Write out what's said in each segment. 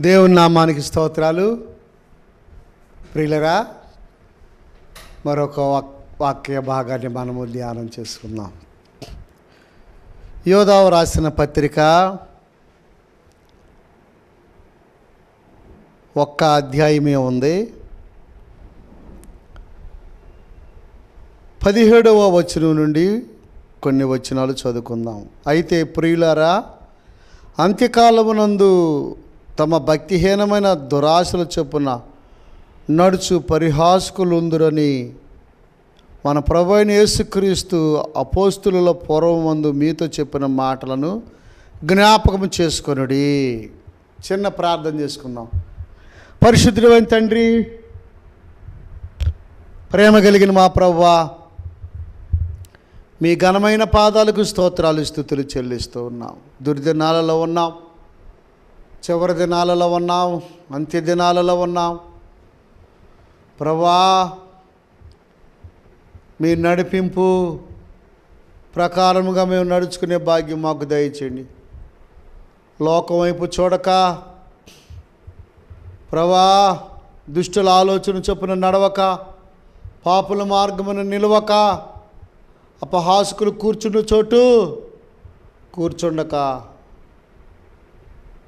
దేవుని నామానికి స్తోత్రాలు. ప్రియులరా మరొక వాక్- వాక్య భాగాన్ని మనము ధ్యానం చేసుకుందాం. యోధావ రాసిన పత్రిక ఒక్క అధ్యాయమే ఉంది. పదిహేడవ వచనం నుండి కొన్ని వచనాలు చదువుకుందాం. అయితే ప్రియులారా అంత్యకాలమునందు తమ భక్తిహీనమైన దురాశల చొప్పున నడుచు పరిహాసకులుందురని మన ప్రభు యేసుక్రీస్తు అపోస్తుల పూర్వమందు మీతో చెప్పిన మాటలను జ్ఞాపకం చేసుకొనుడి. చిన్న ప్రార్థన చేసుకుందాం. పరిశుద్ధమైన తండ్రి ప్రేమ కలిగిన మా ప్రవ్వా మీ ఘనమైన పాదాలకు స్తోత్రాలు స్థుతులు చెల్లిస్తూ ఉన్నాం. దుర్దినాలలో ఉన్నాం. చివరి దినాలలో ఉన్నాం అంత్య దినాలలో ఉన్నాం. ప్రభా మీ నడిపింపు ప్రకారముగా మేము నడుచుకునే భాగ్యం మాకు దయచేయండి. లోకం వైపు చూడక ప్రభా దుష్టుల ఆలోచన చొప్పున నడవక పాపుల మార్గమును నిలవక అపహాసుకులు కూర్చున్న చోటు కూర్చుండక.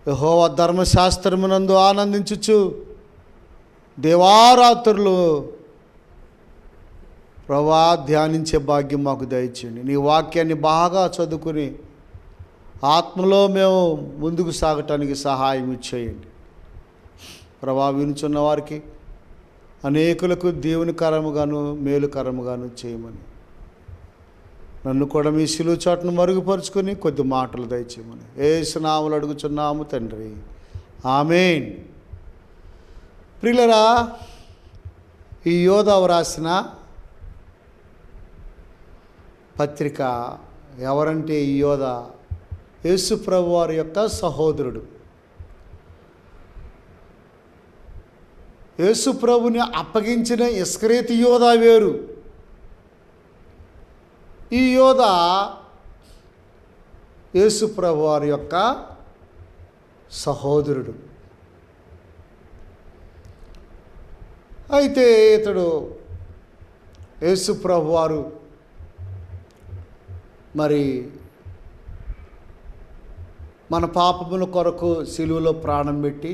యహోవ ధర్మశాస్త్రమునందు ఆనందించుచు దేవారాత్రులు ప్రభా ధ్యానించే భాగ్యం మాకు దయచేయండి. నీ వాక్యాన్ని బాగా చదువుకుని ఆత్మలో మేము ముందుకు సాగటానికి సహాయం ఇచ్చేయండి ప్రభా వినుచున్న వారికి అనేకులకు దేవుని కరముగాను మేలుకరముగాను చేయమని నన్ను కూడా మీ సిలువు చాటును మరుగుపరుచుకొని కొద్ది మాటలు దయచేయమని. ఏసునాములు అడుగుచున్నాము తండ్రి. ఆమెన్. ప్రియులరా ఈ యోధావు రాసిన పత్రిక ఎవరంటే ఈ యోధ? యేసుప్రభు వారి యొక్క సహోదరుడు. యేసుప్రభుని అప్పగించిన ఇస్క్రేతి యోధ వేరు. ఈ యోధ యేసుప్రభు వారి యొక్క సహోదరుడు. అయితే ఇతడు యేసుప్రభు వారు మరి మన పాపముల కొరకు సిలువలో ప్రాణం పెట్టి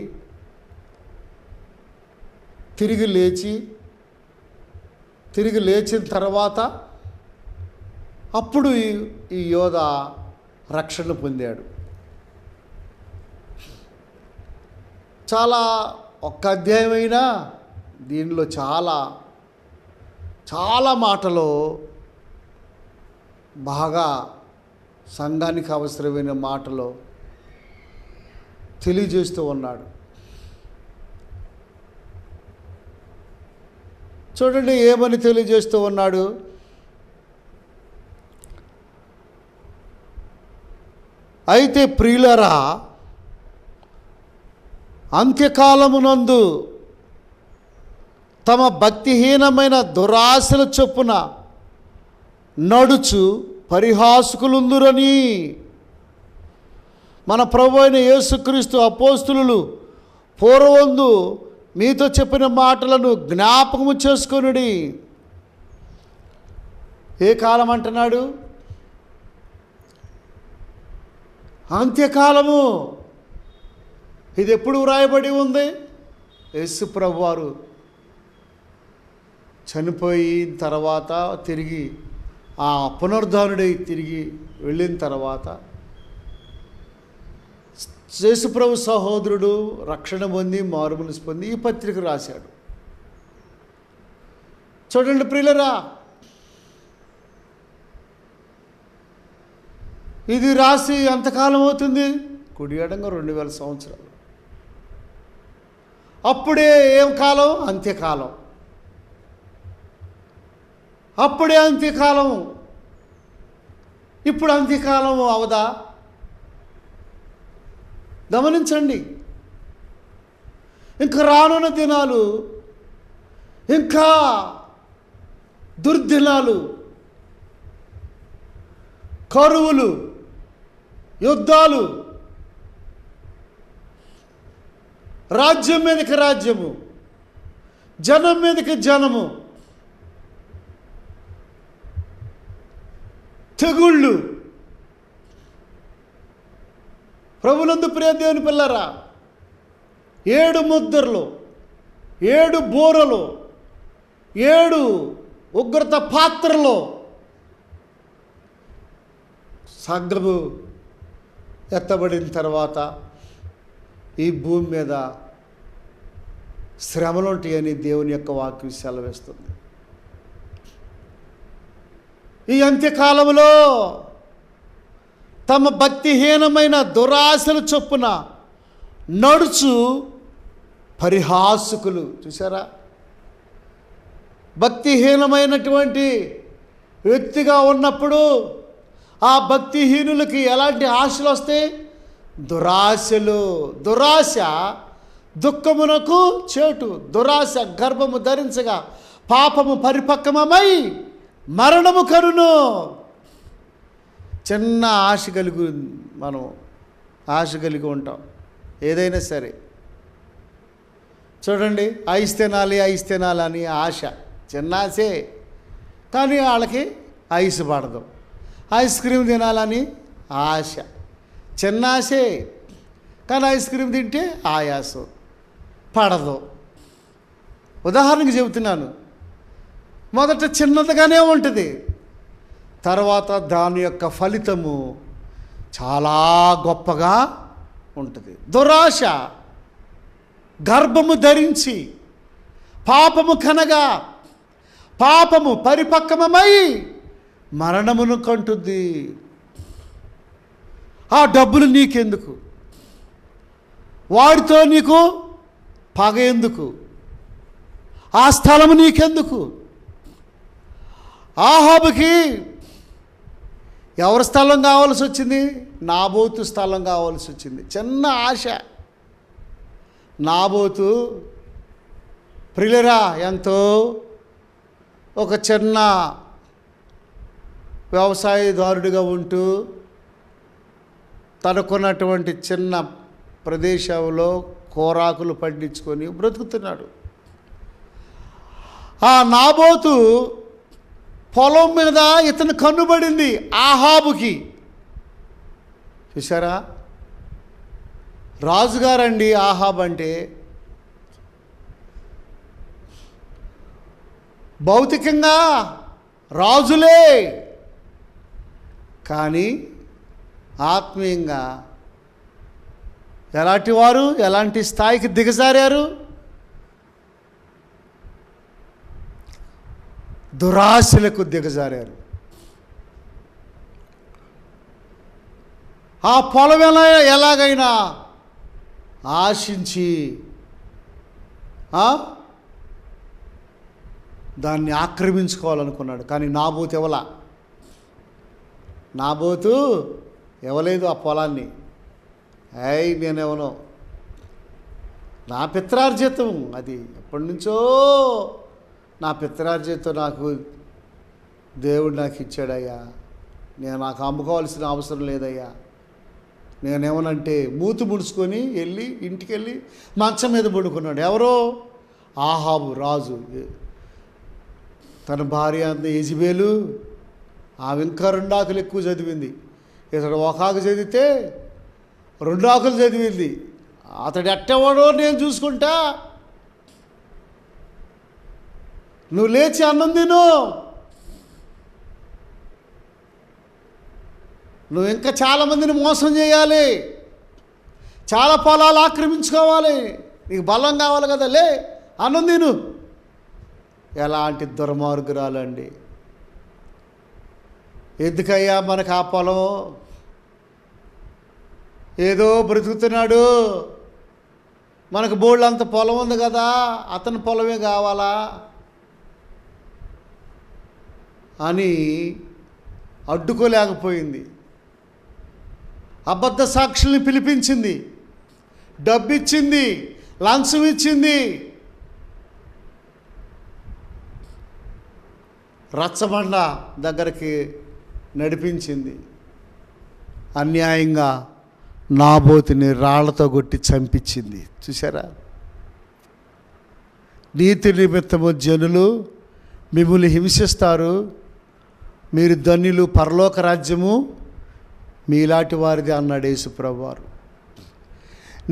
తిరిగి లేచి తిరిగి లేచిన తర్వాత అప్పుడు ఈ- ఈ యోధ రక్షణ పొందాడు. చాలా ఒక్క అధ్యాయమైనా దీనిలో చాలా చాలా మాటలు బాగా సంఘానికి అవసరమైన మాటలు తెలియజేస్తూ ఉన్నాడు. చూడండి ఏమని తెలియజేస్తూ ఉన్నాడు? అయితే ప్రియులరా అంత్యకాలమునందు తమ భక్తిహీనమైన దురాశల చొప్పున నడుచు పరిహాసుకులుందురని మన ప్రభు అయిన యేసుక్రీస్తు అపోస్తులు పూర్వందు మీతో చెప్పిన మాటలను జ్ఞాపకము చేసుకొనుడి. ఏ కాలం అంటున్నాడు అంత్యకాలము. ఇది ఎప్పుడు వ్రాయబడి ఉంది? యేసుప్రభు వారు చనిపోయిన తర్వాత తిరిగి ఆ పునరుద్ధానుడై తిరిగి వెళ్ళిన తర్వాత యేసుప్రభు సహోదరుడు రక్షణ పొంది మారుమనసు పొంది ఈ పత్రిక రాశాడు. చూడండి ప్రియులరా ఇది రాసి ఎంతకాలం అవుతుంది? కుడియడంగా రెండు వేల సంవత్సరాలు. అప్పుడే ఏం కాలం? అంత్యకాలం. అప్పుడే అంత్యకాలం. ఇప్పుడు అంత్యకాలం అవదా? గమనించండి. ఇంకా రానున్న దినాలు ఇంకా దుర్దినాలు కరువులు యుద్ధాలు. రాజ్యం మీదకి రాజ్యము. జనం మీదకి జనము. తెగుళ్ళు. ప్రభునందు ప్రియదేవుని పిల్లరా ఏడు ముద్రలు ఏడు బోరలు ఏడు ఉగ్రత పాత్రలో. సంఘము ఎత్తబడిన తర్వాత ఈ భూమి మీద శ్రమలు ఉంటాయని దేవుని యొక్క వాక్యం సెలవిస్తుంది. ఈ అంత్యకాలంలో తమ భక్తిహీనమైన దురాశలు చొప్పున నడుచు పరిహాసుకులు చూసారా భక్తిహీనమైనటువంటి వ్యక్తిగా ఉన్నప్పుడు ఆ భక్తిహీనులకి ఎలాంటి ఆశలు వస్తాయి? దురాశలు. దురాశ దుఃఖమునకు చేటు. దురాశ గర్భము ధరించగా పాపము పరిపక్వమై మరణము కరును చిన్న ఆశ కలిగి మనం ఆశ కలిగి ఉంటాం. ఏదైనా సరే. చూడండి ఐస్ తినాలి ఐస్ తినాలి అని ఆశ. చిన్న ఆశే. కానీ వాళ్ళకి ఐస్ పడదు. ఐస్ క్రీమ్ తినాలని ఆశ. చిన్న ఆశే కానీ ఐస్ క్రీమ్ తింటే ఆయాసం. పడదు. ఉదాహరణకి చెబుతున్నాను. మొదట చిన్నదిగానే ఉంటుంది. తర్వాత దాని యొక్క ఫలితము చాలా గొప్పగా ఉంటుంది. దురాశ. గర్భము ధరించి పాపము కనగా పాపము పరిపక్వమై మరణమును కంటుంది ఆ డబ్బులు నీకెందుకు? వాడితో నీకు పగ ఎందుకు? ఆ స్థలము నీకెందుకు? ఆహాబుకి ఎవరి స్థలం కావాల్సి వచ్చింది? నాబోతు స్థలం కావాల్సి వచ్చింది. చిన్న ఆశ. నాబోతు ప్రిలరా ఎంతో ఒక చిన్న వ్యవసాయదారుడిగా ఉంటూ తనకున్నటువంటి చిన్న ప్రదేశంలో కోరాకులు పండించుకొని బ్రతుకుతున్నాడు. ఆ నాబోతు పొలం మీద ఇతను కన్నుబడింది ఆహాబుకి. చూసారా రాజుగారండి ఆహాబ్ అంటే భౌతికంగా రాజులే. కానీ ఆత్మీయంగా ఎలాంటి వారు ఎలాంటి స్థాయికి దిగజారారు? దురాశలకు దిగజారారు. ఆ పొలం ఎలా ఎలాగైనా ఆశించి దాన్ని ఆక్రమించుకోవాలనుకున్నాడు. కానీ నాబోతు నాబోతు ఇవ్వలేదు ఆ పొలాన్ని. అయ్ నేనెవనో నా పిత్రార్జితం అది. ఎప్పటి నుంచో నా పిత్రార్జితం నాకు దేవుడు నాకు ఇచ్చాడయ్యా. నేను నాకు అమ్ముకోవాల్సిన అవసరం లేదయ్యా. నేనేమనంటే మూతి ముడుచుకొని వెళ్ళి ఇంటికి వెళ్ళి మంచం మీద పడుకున్నాడు. ఎవరో? ఆహాబు రాజు. తన భార్య అంత యజిబేలు ఆమె ఇంకా రెండు ఆకులు ఎక్కువ చదివింది. ఇతడు ఒక ఆకు చదివితే రెండు ఆకులు చదివింది. అతడు ఎట్టవాడో నేను చూసుకుంటా. నువ్వు లేచి అన్నం తిను. నువ్వు ఇంకా చాలామందిని మోసం చేయాలి. చాలా పొలాలు ఆక్రమించుకోవాలి. నీకు బలం కావాలి కదా లే. అన్నం తిను. ఎలాంటి దుర్మార్గురాలండి. ఎందుకయ్యా మనకు ఆ పొలం? ఏదో బ్రతుకుతున్నాడు. మనకు బోళ్ళు అంత పొలం ఉంది కదా అతని పొలమే కావాలా? అని అడ్డుకోలేకపోయింది. అబద్ధ సాక్షుల్ని పిలిపించింది. డబ్బిచ్చింది. లంచం ఇచ్చింది. రచ్చబండ దగ్గరికి నడిపించింది. అన్యాయంగా నాబోతిని రాళ్ళతో కొట్టి చంపించింది. చూసారా నీతి నిమిత్తము జనులు మిమ్మల్ని హింసిస్తారు. మీరు ధన్యులు పరలోక రాజ్యము మీలాంటి వారిది అన్నాడు యేసుప్రభువారు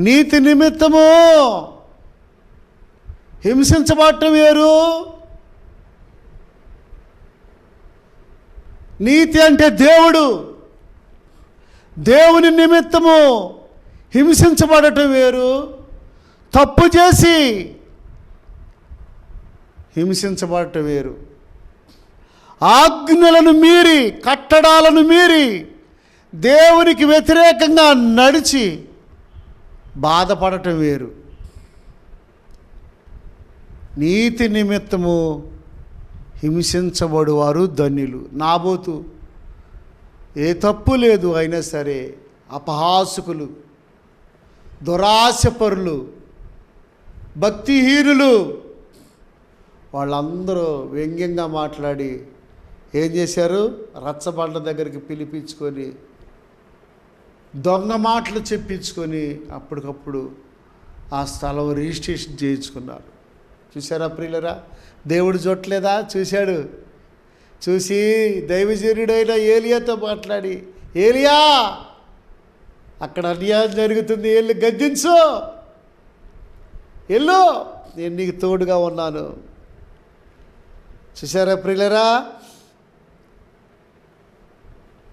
నీతి నిమిత్తము హింసించబడటం వేరు. నీతి అంటే దేవుడు. దేవుని నిమిత్తము హింసించబడటం వేరు. తప్పు చేసి హింసించబడటం వేరు. ఆజ్ఞలను మీరి కట్టడాలను మీరి దేవునికి వ్యతిరేకంగా నడిచి బాధపడటం వేరు. నీతి నిమిత్తము హింసించబడువారు ధన్యులు. నాబోతు ఏ తప్పు లేదు అయినా సరే అపహాసుకులు దురాశపరులు భక్తిహీనులు. వాళ్ళందరూ వ్యంగ్యంగా మాట్లాడి ఏం చేశారు? రచ్చబండ దగ్గరికి పిలిపించుకొని దొంగ మాటలు చెప్పించుకొని అప్పటికప్పుడు ఆ స్థలం రిజిస్ట్రేషన్ చేయించుకున్నారు. చూసారా ప్రియులరా? దేవుడు చూడలేదా చూశాడు. చూసి దైవజనుడైన ఏలియాతో మాట్లాడి ఏలియా అక్కడ అన్యాయం జరుగుతుంది. వెళ్ళి గద్దించు ఎల్లు నేను నీకు తోడుగా ఉన్నాను. చూసారా ప్రియులరా?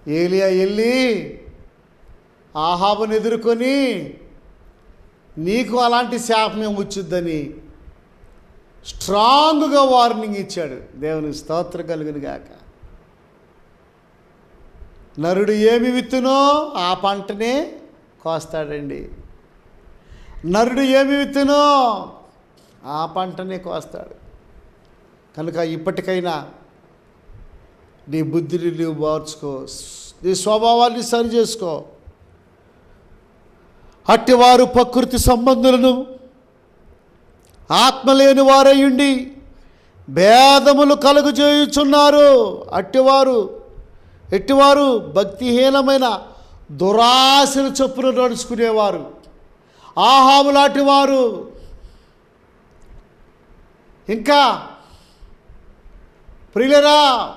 ఏలియా వెళ్ళి ఆహాబను ఎదుర్కొని నీకు అలాంటి శాపం వచ్చుద్దని స్ట్రాంగ్గా వార్నింగ్ ఇచ్చాడు. దేవుని స్తోత్ర కలుగును గాక. నరుడు ఏమి విత్తునో ఆ పంటనే కోస్తాడండి. నరుడు ఏమి విత్తునో ఆ పంటనే కోస్తాడు. కనుక ఇప్పటికైనా నీ బుద్ధిని నువ్వు మార్చుకో. నీ స్వభావాన్ని సరి చేసుకో అట్టివారు ప్రకృతి సంబంధులను ఆత్మలేని వారయ్యుండి భేదములు కలుగు చేయుచున్నారు అట్టివారు ఎట్టివారు భక్తిహీనమైన దురాశలు చొప్పున నడుచుకునేవారు. ఆహాము లాంటి వారు ఇంకా ప్రియులరా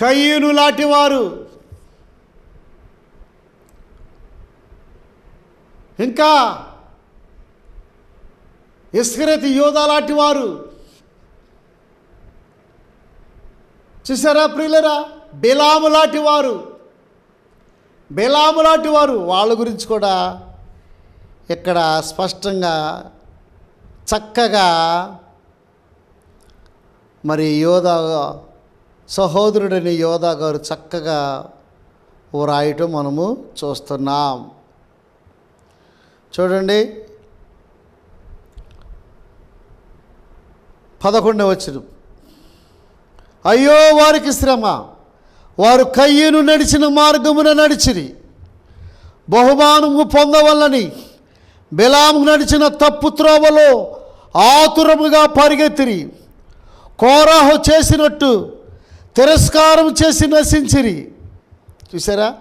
కయ్యూను లాంటి వారు ఇంకా ఇస్కరతి యోధా లాంటి వారు. చూసారా ప్రియులరా? బిలాము లాంటి వారు. బిలాము లాంటి వారు. వాళ్ళ గురించి కూడా ఇక్కడ స్పష్టంగా చక్కగా మరి యోధా సహోదరుడని యోధా గారు చక్కగా రాయటం మనము చూస్తున్నాం. చూడండి పదకొండవ వచ్చిన అయ్యో వారికి శ్రమ. వారు కయ్యను నడిచిన మార్గమున నడిచిరి. బహుమానము పొందవల్లని బెలాము నడిచిన తప్పు త్రోవలో ఆతురముగా పరిగెత్తిరి. కోరాహు చేసినట్టు తిరస్కారం చేసి నశించిరి. చూసారా?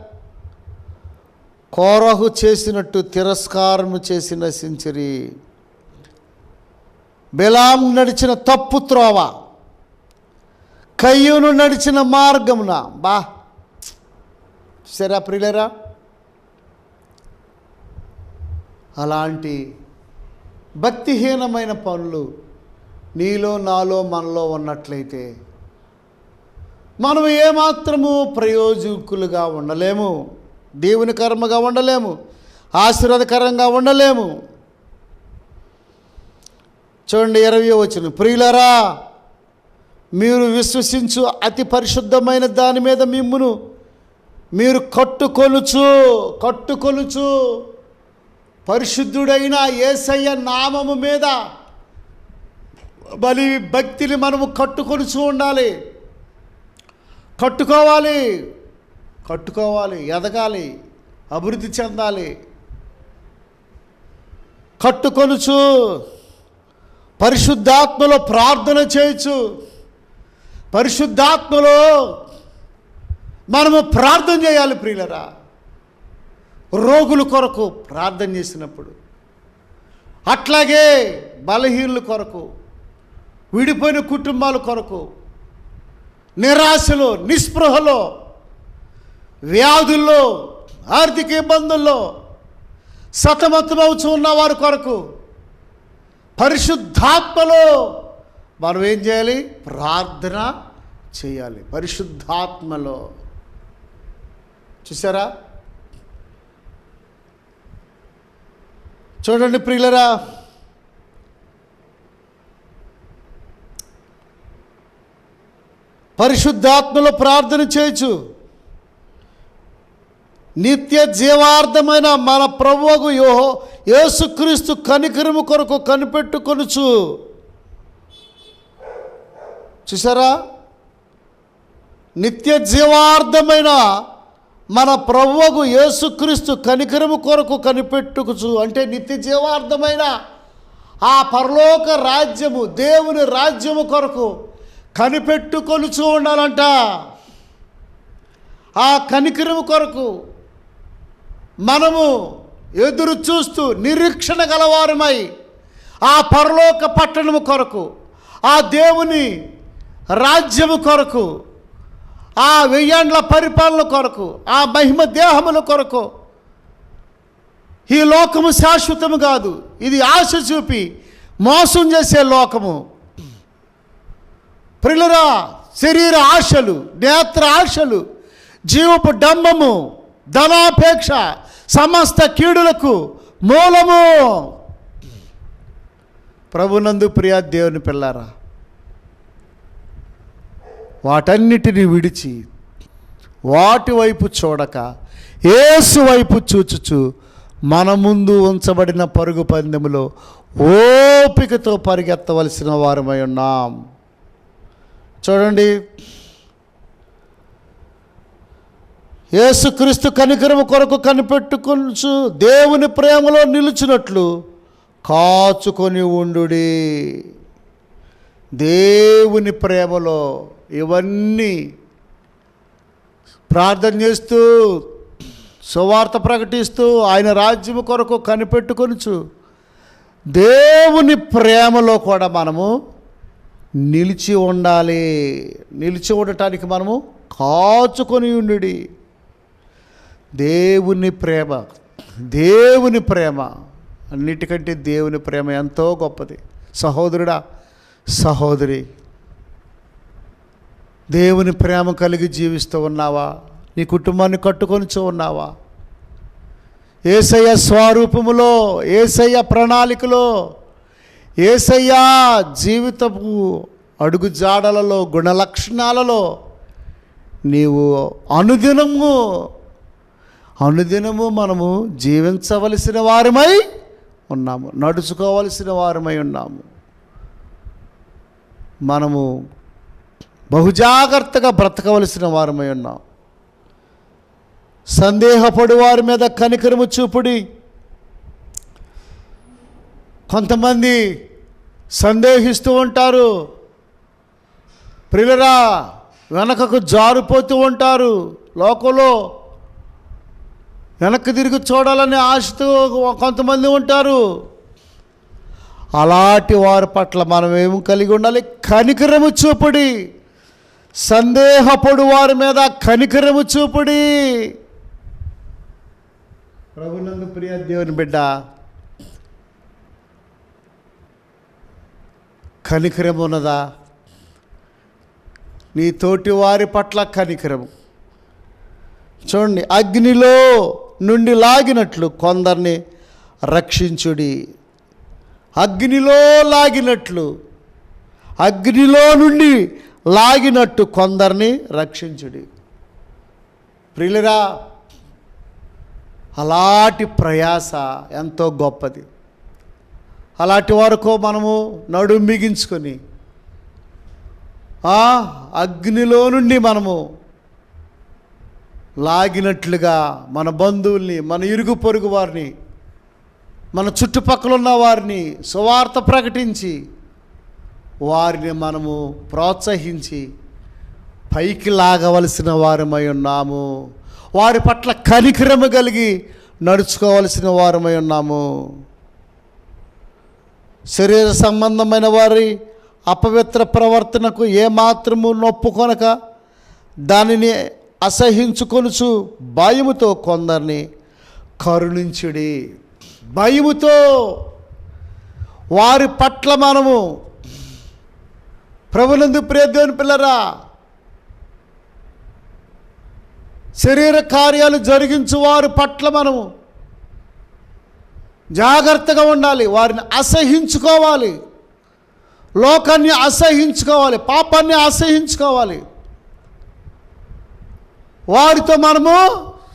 కోరహు చేసినట్టు తిరస్కారం చేసి నశించిరి. బిలాం నడిచిన తప్పు త్రోవ కయ్యూను నడిచిన మార్గమున. బా సరే ప్రియులరా? అలాంటి భక్తిహీనమైన పనులు నీలో నాలో మనలో ఉన్నట్లయితే మనం ఏమాత్రము ప్రయోజకులుగా ఉండలేము. దేవుని కర్మగా ఉండలేము. ఆశీర్వాదకరంగా ఉండలేము. చూడండి ఇరవై వచ్చిన ప్రియులరా మీరు విశ్వసించు అతి పరిశుద్ధమైన దాని మీద మిమ్మును మీరు కట్టుకొలుచు కట్టుకొలుచు పరిశుద్ధుడైన ఏసయ్య నామము మీద బలి భక్తిని మనము కట్టుకొలుచు ఉండాలి. కట్టుకోవాలి కట్టుకోవాలి ఎదగాలి అభివృద్ధి చెందాలి. కట్టుకొలుచు పరిశుద్ధాత్మలో ప్రార్థన చేయొచ్చు. పరిశుద్ధాత్మలో మనము ప్రార్థన చేయాలి ప్రియులరా. రోగుల కొరకు ప్రార్థన చేసినప్పుడు అట్లాగే బలహీనుల కొరకు విడిపోయిన కుటుంబాల కొరకు నిరాశలో నిస్పృహలో వ్యాధుల్లో ఆర్థిక ఇబ్బందుల్లో సతమతమవుతూ ఉన్న వారి కొరకు పరిశుద్ధాత్మలో మనం ఏం చేయాలి? ప్రార్థన చేయాలి. పరిశుద్ధాత్మలో. చూసారా చూడండి ప్రియులరా. పరిశుద్ధాత్మలో ప్రార్థన చేయొచ్చు. నిత్య జీవార్థమైన మన ప్రభువుకు యో యేసుక్రీస్తు కనికరము కొరకు కనిపెట్టుకొనుచు. చూసారా నిత్య జీవార్థమైన మన ప్రభువుకు యేసుక్రీస్తు కనికరము కొరకు కనిపెట్టుకుచు అంటే నిత్య జీవార్థమైన ఆ పరలోక రాజ్యము దేవుని రాజ్యము కొరకు కనిపెట్టుకొనుచు ఉండాలంట. ఆ కనికరము కొరకు మనము ఎదురు చూస్తూ నిరీక్షణ గలవారమై ఆ పరలోక పట్టణము కొరకు ఆ దేవుని రాజ్యము కొరకు ఆ వెయ్యాండ్ల పరిపాలన కొరకు ఆ మహిమ దేహముల కొరకు ఈ లోకము శాశ్వతము కాదు. ఇది ఆశ చూపి మోసం చేసే లోకము. ప్రిలరా శరీర ఆశలు నేత్ర ఆశలు జీవపు డంబము ధనాపేక్ష సమస్త కీడులకు మూలము. ప్రభునందు ప్రియా దేవుని పిల్లారా వాటన్నిటిని విడిచి వాటి వైపు చూడక ఏసు వైపు చూచుచు మన ముందు ఉంచబడిన పరుగు పందెములో ఓపికతో పరిగెత్తవలసిన వారమై ఉన్నాం. చూడండి యేసుక్రీస్తు కనికరము కొరకు కనిపెట్టుకొనుచు దేవుని ప్రేమలో నిలుచున్నట్లు కాచుకొని ఉండుడి. దేవుని ప్రేమలో ఇవన్నీ ప్రార్థన చేస్తూ సువార్త ప్రకటిస్తూ ఆయన రాజ్యము కొరకు కనిపెట్టుకొనుచు దేవుని ప్రేమలో కూడా మనము నిలిచి ఉండాలి. నిలిచి ఉండటానికి మనము కాచుకొని ఉండు దేవుని ప్రేమ దేవుని ప్రేమ. అన్నిటికంటే దేవుని ప్రేమ ఎంతో గొప్పది. సహోదరుడా సహోదరి దేవుని ప్రేమ కలిగి జీవిస్తూ ఉన్నావా? నీ కుటుంబాన్ని కట్టుకొనిచూ ఉన్నావా? ఏసయ్య స్వరూపములో ఏసయ్య ప్రణాళికలో ఏసయ్య జీవితపు అడుగు జాడలలో గుణలక్షణాలలో నీవు అనుదినము అనుదినము మనము జీవించవలసిన వారమై ఉన్నాము. నడుచుకోవలసిన వారమై ఉన్నాము. మనము బహుజాగ్రత్తగా బ్రతకవలసిన వారమై ఉన్నాం. సందేహపడు వారి మీద కనికరము చూపుడి. కొంతమంది సందేహిస్తూ ఉంటారు. ప్రియులరా వెనకకు జారిపోతూ ఉంటారు. లోకంలో వెనక్కి తిరిగి చూడాలని ఆశతో కొంతమంది ఉంటారు. అలాంటి వారి పట్ల మనం ఏమి కలిగి ఉండాలి? కనికరము చూపుడి. సందేహపడు వారి మీద కనికరము చూపుడి. ప్రభునందు ప్రియ దేవుని బిడ్డ కనికరం ఉన్నదా? నీ తోటి వారి పట్ల కనికరము. చూడండి అగ్నిలో నుండి లాగినట్లు కొందరిని రక్షించుడి. అగ్నిలో లాగినట్లు అగ్నిలో నుండి లాగినట్టు కొందరిని రక్షించుడి. ప్రియులరా అలాంటి ప్రయాస ఎంతో గొప్పది. అలాంటి వరకు మనము నడుం బిగించుకొని అగ్నిలో నుండి మనము లాగినట్లుగా మన బంధువుల్ని మన ఇరుగు పొరుగు వారిని మన చుట్టుపక్కల ఉన్న వారిని సువార్త ప్రకటించి వారిని మనము ప్రోత్సహించి పైకి లాగవలసిన వారమై ఉన్నాము. వారి పట్ల కనికరమ కలిగి నడుచుకోవలసిన వారమై ఉన్నాము. శరీర సంబంధమైన వారి అపవిత్ర ప్రవర్తనకు ఏమాత్రము నొప్పుకొనక దానిని అసహించుకొనుచు భయముతో కొందరిని కరుణించుడి. భయముతో వారి పట్ల మనము ప్రభునందు ప్రియదేవుని పిల్లరా శరీర కార్యాలు జరిగించు వారి పట్ల మనము జాగ్రత్తగా ఉండాలి వారిని అసహించుకోవాలి లోకాన్ని అసహించుకోవాలి పాపాన్ని అసహించుకోవాలి. వారితో మనము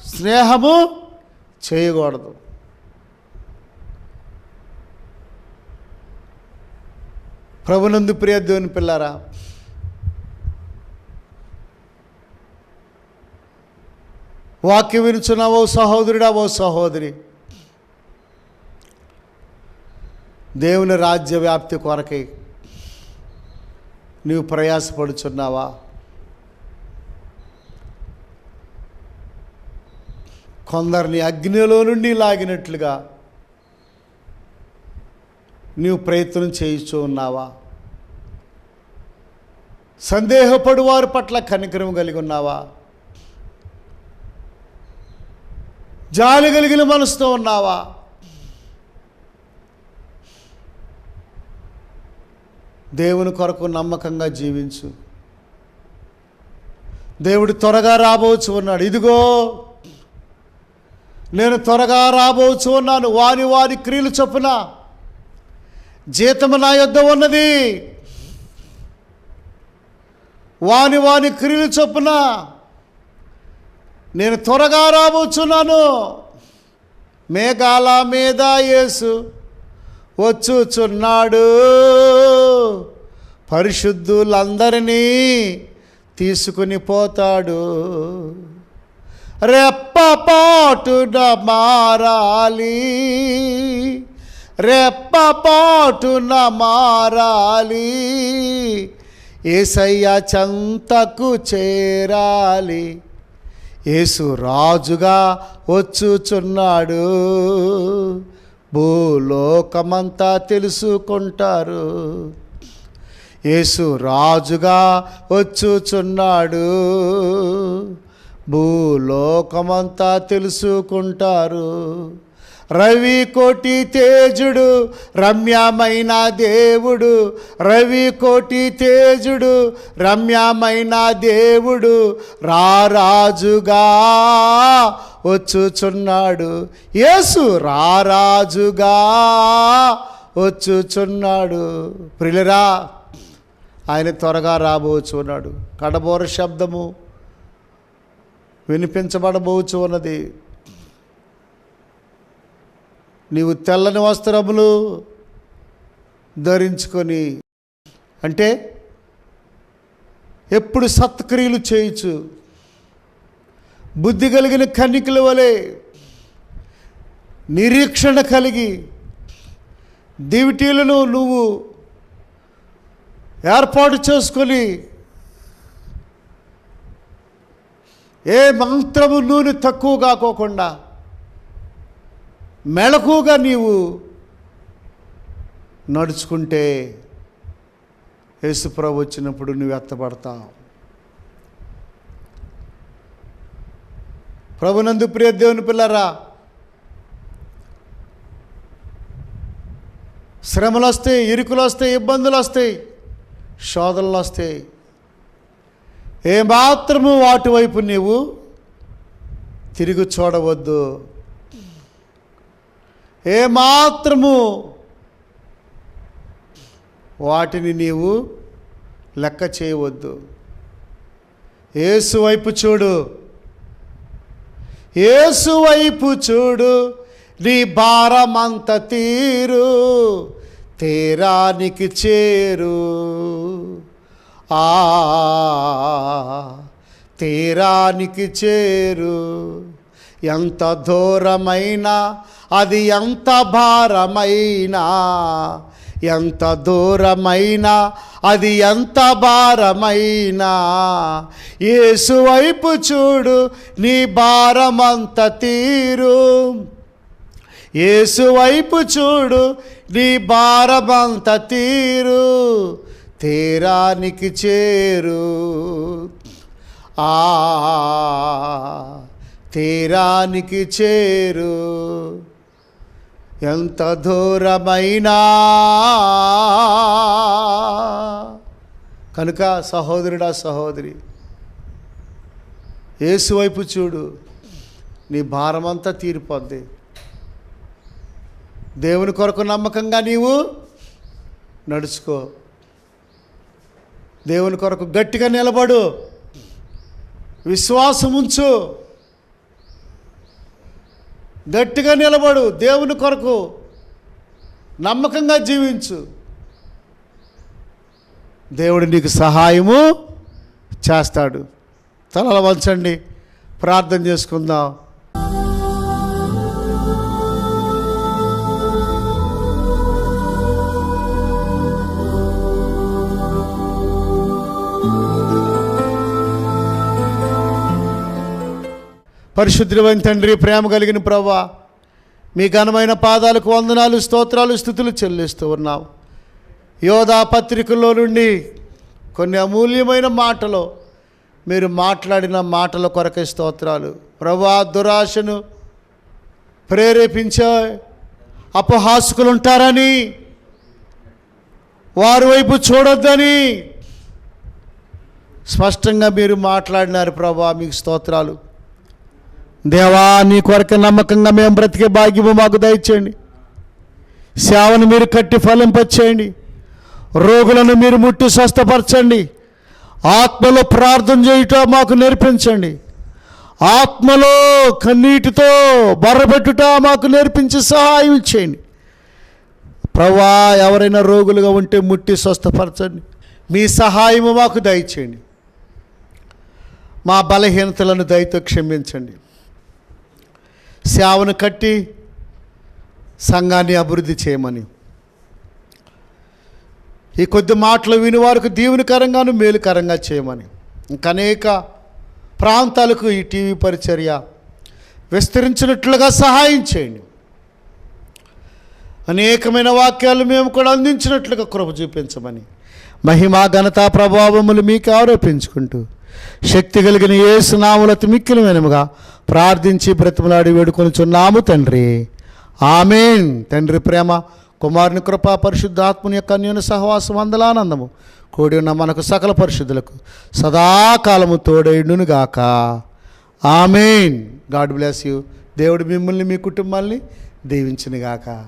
స్నేహము చేయకూడదు. ప్రభునందు ప్రియ దేవుని పిల్లారా వాక్యం ఓ సహోదరుడా ఓ సహోదరి దేవుని రాజ్య వ్యాప్తి కొరకై నీవు ప్రయాసపడుచున్నావా? కొందరిని అగ్నిలో నుండి లాగినట్లుగా నీవు ప్రయత్నం చేయిస్తూ ఉన్నావా? సందేహపడు వారి పట్ల కనికరం కలిగి ఉన్నావా? జాలి కలిగిన మనసుతో ఉన్నావా? దేవుని కొరకు నమ్మకంగా జీవించు. దేవుడు త్వరగా రాబోచు ఉన్నాడు. ఇదిగో నేను త్వరగా రాబోచు ఉన్నాను. వారి వారి క్రియలు చొప్పున. జీతము నా యొద్ద ఉన్నది. వాని వాని క్రియలు చొప్పున. నేను త్వరగా రాబోచున్నాను మేఘాల మీద యేసు వచ్చుచున్నాడు. పరిశుద్ధులందరినీ తీసుకుని పోతాడు. రెప్పపాటున మారాలి. రెప్పపాటున మారాలి. ఏసయ్య చంతకు చేరాలి. యేసు రాజుగా వచ్చుచున్నాడు. భూలోకమంతా తెలుసుకుంటారు. యేసు రాజుగా వచ్చుచున్నాడు. భూలోకమంతా తెలుసుకుంటారు. రవి కోటి తేజుడు రమ్యమైన దేవుడు. రవి కోటి తేజుడు రమ్యమైన దేవుడు. రారాజుగా వచ్చుచున్నాడు. యేసు రారాజుగా వచ్చుచున్నాడు. ప్రిలరా ఆయన త్వరగా రాబోచున్నాడు. కడబోర శబ్దము. వినిపించబడబోచు ఉన్నది. నీవు తెల్లని వస్త్రములు ధరించుకొని అంటే ఎప్పుడు సత్క్రియలు చేయొచ్చు బుద్ధి కలిగిన కన్నికల వలె నిరీక్షణ కలిగి దివిటీలను నువ్వు ఏర్పాటు చేసుకొని ఏ మంత్రము నూనె తక్కువ కాకోకుండా మెళకుగా నీవు నడుచుకుంటే యేసుప్రభు వచ్చినప్పుడు నువ్వు ఎత్తపడతావు ప్రభునందు ప్రియ దేవుని పిల్లరా శ్రమలు వస్తాయి ఇరుకులు వస్తాయి ఇబ్బందులు వస్తాయి శోధనలు వస్తాయి ఏమాత్రము వాటి వైపు నీవు తిరిగి చూడవద్దు. ఏమాత్రము వాటిని నీవు లెక్క చేయవద్దు. ఏసు వైపు చూడు. ఏసు వైపు చూడు. నీ భారమంత తీరు తీరానికి చేరు. ఆ తీరానికి చేరు. ఎంత దూరమైనా అది ఎంత భారమైనా? ఎంత దూరమైనా అది ఎంత భారమైనా? ఏసువైపు చూడు నీ భారమంత తీరు. ఏసువైపు చూడు నీ భారమంత తీరు. తీరానికి చేరు. ఆ తీరానికి చేరు. ఎంత దూరమైనా. కనుక సహోదరుడా సహోదరి ఏసువైపు చూడు. నీ భారమంతా తీరిపోద్ది. దేవుని కొరకు నమ్మకంగా నీవు నడుచుకో. దేవుని కొరకు గట్టిగా నిలబడు. విశ్వాసం ఉంచు గట్టిగా నిలబడు. దేవుని కొరకు నమ్మకంగా జీవించు. దేవుడు నీకు సహాయము చేస్తాడు. తలల వంచండి ప్రార్థన చేసుకుందాం. పరిశుద్ధమైన తండ్రి ప్రేమ కలిగిన ప్రభా మీ ఘనమైన పాదాలకు వందనాలు స్తోత్రాలు స్థుతులు చెల్లిస్తూ ఉన్నాం యోధా పత్రికల్లో నుండి కొన్ని అమూల్యమైన మాటలు మీరు మాట్లాడిన మాటల కొరకే స్తోత్రాలు. ప్రభా దురాశను ప్రేరేపించే అపహాసుకులు ఉంటారని వారి వైపు చూడొద్దని స్పష్టంగా మీరు మాట్లాడినారు ప్రభా మీకు స్తోత్రాలు. దేవా నీ కొరకు నమ్మకంగా మేము బ్రతికే భాగ్యము మాకు దయచేయండి. సేవను మీరు కట్టి ఫలింపచేయండి. రోగులను మీరు ముట్టి స్వస్థపరచండి. ఆత్మలో ప్రార్థన చేయుట మాకు నేర్పించండి. ఆత్మలో కన్నీటితో బర్రపెట్టుట మాకు నేర్పించి సహాయం చేయండి. ప్రవా ఎవరైనా రోగులుగా ఉంటే ముట్టి స్వస్థపరచండి. మీ సహాయము మాకు దయచేయండి. మా బలహీనతలను దయతో క్షమించండి. సేవను కట్టి సంఘాన్ని అభివృద్ధి చేయమని. ఈ కొద్ది మాటలు విని వారికి దీవునికరంగాను మేలుకరంగా చేయమని. ఇంకా అనేక ప్రాంతాలకు ఈ టీవీ పరిచర్య విస్తరించినట్లుగా సహాయం చేయండి. అనేకమైన వాక్యాలు మేము కూడా అందించినట్లుగా కృప చూపించమని. మహిమ ఘనత ప్రభావములు మీకు ఆరోపించుకుంటూ శక్తి కలిగిన ఏసునాములతి మిక్కిలమైనముగా ప్రార్థించి బ్రతిమలాడి వేడుకొనిచున్నాము తండ్రి. ఆమెన్. తండ్రి ప్రేమ కుమారుని కృప పరిశుద్ధాత్మని యొక్క అన్యోన సహవాసం అందలానందము. కూడి ఉన్న మనకు సకల పరిశుద్ధులకు సదాకాలము తోడైండునుగాక. ఆమెన్. God bless you. దేవుడు మిమ్మల్ని మీ కుటుంబాల్ని దీవించినగాక.